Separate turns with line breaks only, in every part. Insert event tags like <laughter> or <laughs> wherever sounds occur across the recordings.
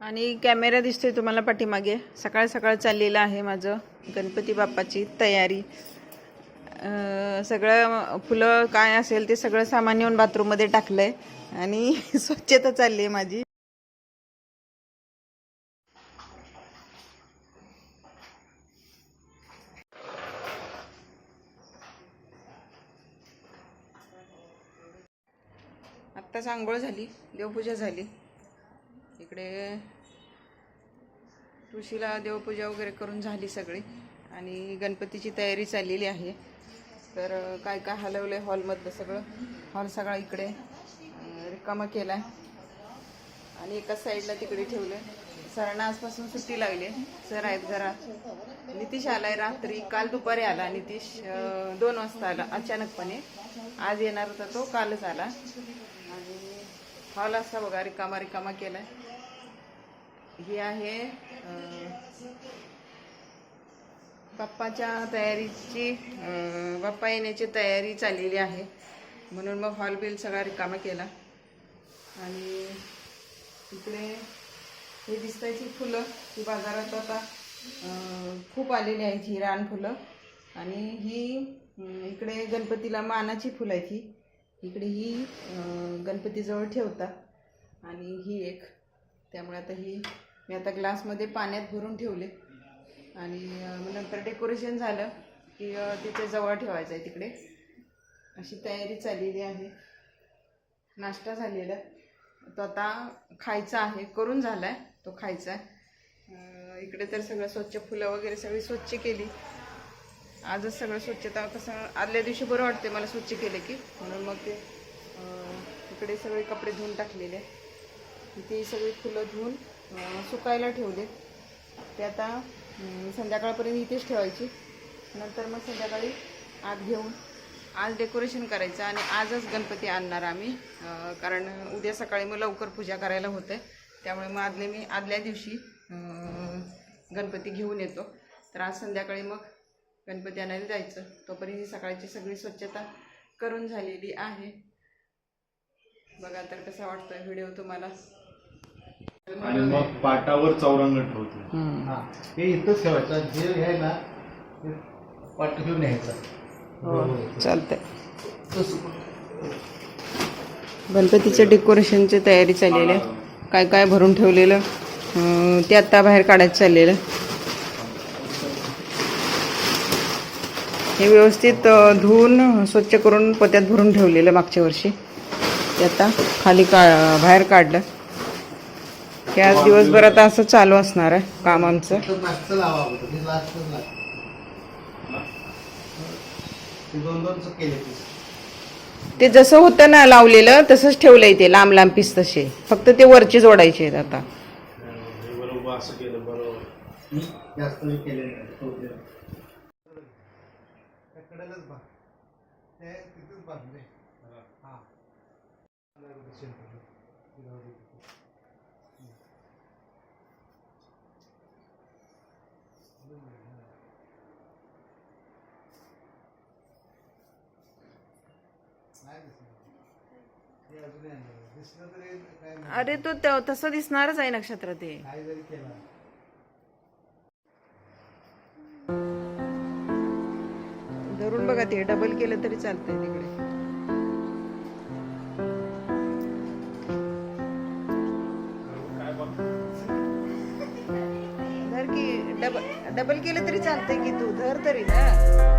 आणि कॅमेरा दिसतोय तुम्हाला पाठीमागे. सकाळ सकाळ चाललेलं आहे माझं गणपती बाप्पाची तयारी. सगळं फुलं काय असेल ते सगळं सामान येऊन बाथरूममध्ये टाकलंय आणि <laughs> स्वच्छता चालली आहे माझी. आत्ताच आंघोळ झाली देवपूजा झाली. इकडे तुळशीला देवपूजा वगैरे करून झाली सगळी. आणि गणपतीची तयारी चाललेली आहे. तर काय काय हलवलं आहे हॉलमधलं सगळं. हॉल सगळा इकडे रिकामा केला आहे आणि एका साईडला तिकडे ठेवलं सरांना आजपासून सुट्टी लागली आहे. सर आहेत घरात नितीश आलाय रात्री. काल दुपारी आला नितीश. दोन वाजता आला अचानकपणे. आज येणार होता तो कालच आला. आणि हॉल असा बघा रिकामा रिकामा केलाय. ही आहे बाप्पाच्या तयारीची बाप्पा येण्याची तयारी चाललेली आहे. म्हणून मग हॉल बिल सगळा रिकामा केला. आणि इकडे हे दिसतायची फुलं ही बाजारात आता खूप आलेली आहेत ही रान फुलं. आणि ही इकडे गणपतीला मानाची फुलं आहेत ही. इकडे ही गणपतीजवळ ठेवतात. आणि ही एक. त्यामुळे आता ही मी आता ग्लासमध्ये पाण्यात भरून ठेवले. आणि मग नंतर डेकोरेशन झालं की तिथे जवळ ठेवायचं आहे तिकडे. अशी तयारी चाललेली आहे. नाश्ता झालेला. तो आता खायचा आहे. करून झाला आहे तो खायचा आहे. इकडे तर सगळं स्वच्छ फुलं वगैरे सगळी स्वच्छ केली. आजच सगळं स्वच्छता कसं आदल्या दिवशी बरं वाटते मला स्वच्छ केले की. म्हणून मग ते इकडे सगळे कपडे धुवून टाकलेले. ती सगळी फुलं धुवून सुकायला ठेवलेत. ते आता संध्याकाळपर्यंत इथेच ठेवायची. नंतर मग संध्याकाळी आत घेऊन आज डेकोरेशन करायचं आणि आजच गणपती आणणार आम्ही. कारण उद्या सकाळी मग लवकर पूजा करायला होते. त्यामुळे मग आदले मी आदल्या दिवशी गणपती घेऊन येतो. तर आज संध्याकाळी मग गणपती आणायला जायचं. तोपर्यंत ही सकाळची सगळी स्वच्छता करून झालेली आहे. बघा तर कसा वाटतोय व्हिडिओ तुम्हाला.
आणि मग पाटावर चौरंग ठेवतो.
हा. हे इथंच ठेवायचं. जे आहे ना ते पाठ घेऊन यायचं
हो चालतंय.
तसं.
गणपतीच्या डेकोरेशनची तयारी चाललेली आहे. काय काय भरून ठेवलेलं? ते आत्ता बाहेर काढायचं चाललेलं. हे व्यवस्थित धुवून स्वच्छ करून पोत्यात भरून ठेवलेलं मागच्या वर्षी. ते आता खाली का बाहेर काढलं. की आज दिवसभरात असं चालू असणार आहे काम आमचं.
हे ते
जसं होतं ना लावलेलं तसंच ठेवलंय ते लांब लांब पीस तसे. फक्त ते वरचे जोडायचे आहेत आता.
बरोबर असं केलं बरोबर
जास्त हे केले नाही ठेवले. त्या कडेलाच बांध. ते तिथेच बांधले हा नाही दिसलं. हे अजूनही आणलं. दिसलं तरी काय नाही.
अरे तो तसं दिसणारच आहे नक्षत्र ते. धरून बघा ते डबल केलं तरी चालतंय तिकडे. धर की डबल डबल केलं तरी चालतंय की तू धर तरी ना.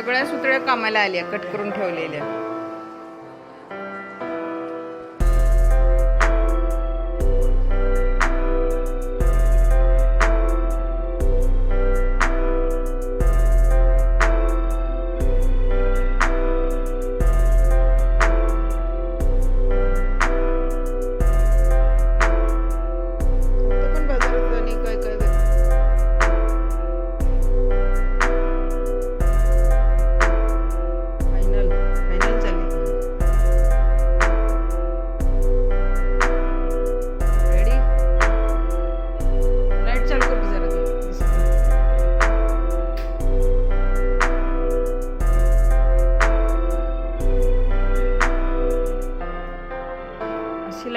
सगळ्या सुतळ्या कामाला आल्या कट करून ठेवलेल्या.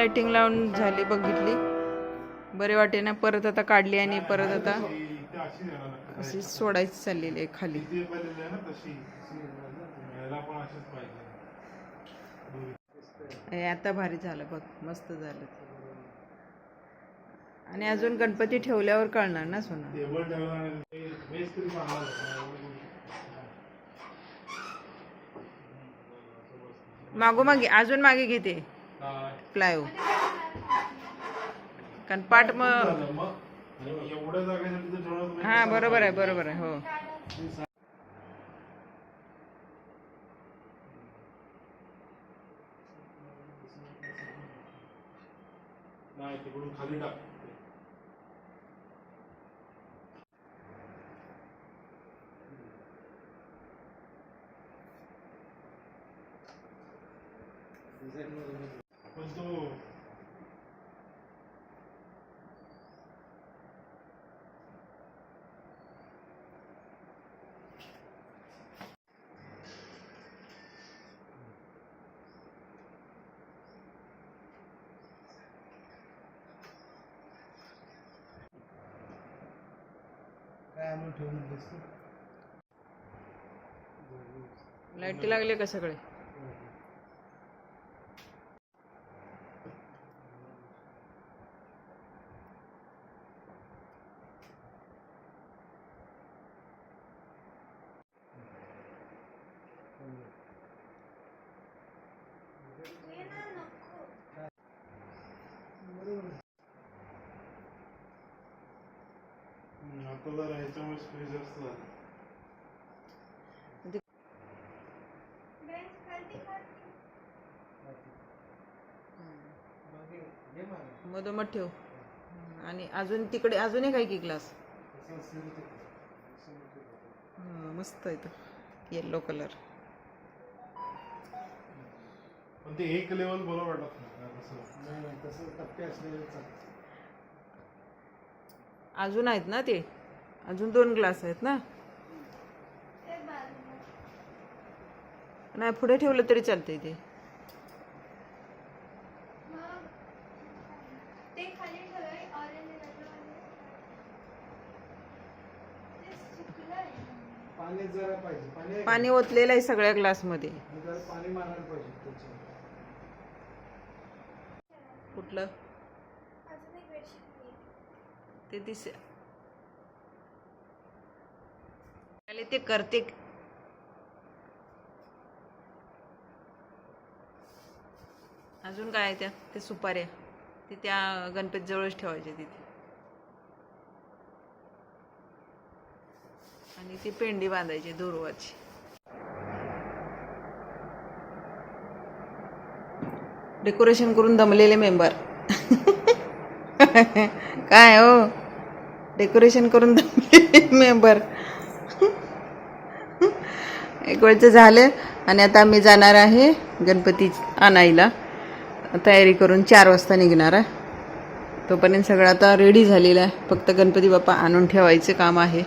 अशी लाइटिंग लावून झाली बघितली. बरे वाटे ना परत आता काढली आणि परत आता
अशी
सोडायची चाललेली आहे खाली. आता भारी झालं बघ मस्त झालं. आणि अजून गणपती ठेवल्यावर कळणार ना सोना? मागोमागे अजून मागे घेते. प्लायो हो. कारण पाट मग हा बरोबर आहे बरोबर आहे हो.
खाली टाक पण तो
काय आणून ठेवून दिसतं
लाईटी लागले का सगळे?
आता जरा ह्याच्यामुळे स्पेस जास्त झाला.
मधोमध ठेव. आणि अजून तिकडे अजून एक आहे की ग्लास. हं, मस्त आहे तो. येल्लो कलर
पण ते एक लेवल बरं वाटत नाही तसं
टप्पे असलेले
अजून आहेत ना ते? अजून दोन ग्लास आहेत ना? नाही पुढे ठेवलं तरी चालतंय ते.
पाणी
ओतलेलं आहे सगळ्या ग्लासमध्ये. कुठलं. ते दिसे आले ते करते. अजून काय आहे त्या? ते सुपाऱ्या ते त्या गणपती जवळच ठेवायचे तिथे. आणि ती पेंडी बांधायची दुर्वाची. डेकोरेशन करून दमलेले मेंबर <laughs> काय हो? डेकोरेशन करून दमलेले मेंबर एक वेळचं झालं. आणि आता आम्ही जाणार आहे गणपती आणायला. तयारी करून चार वाजता निघणार आहे. तोपर्यंत सगळं आता रेडी झालेलं आहे. फक्त गणपती बाप्पा आणून ठेवायचं काम आहे.